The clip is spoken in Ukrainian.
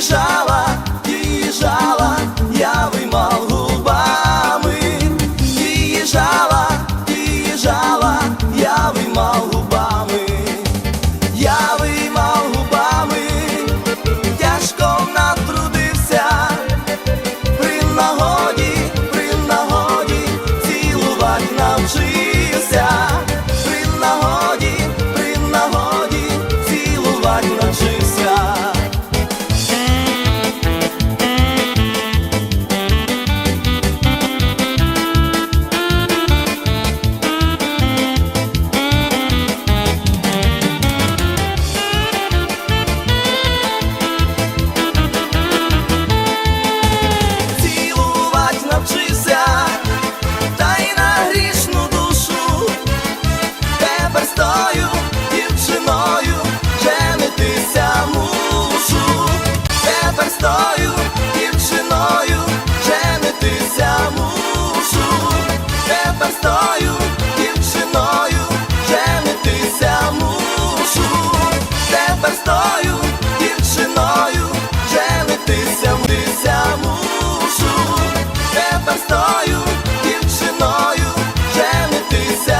beijar. іншою, дівчиною женитися мушу, тепер стою, дівчиною, женитися мушу, тепер стою, дівчиною, женитися муся мушу, тепер стою, дівчиною, женитися.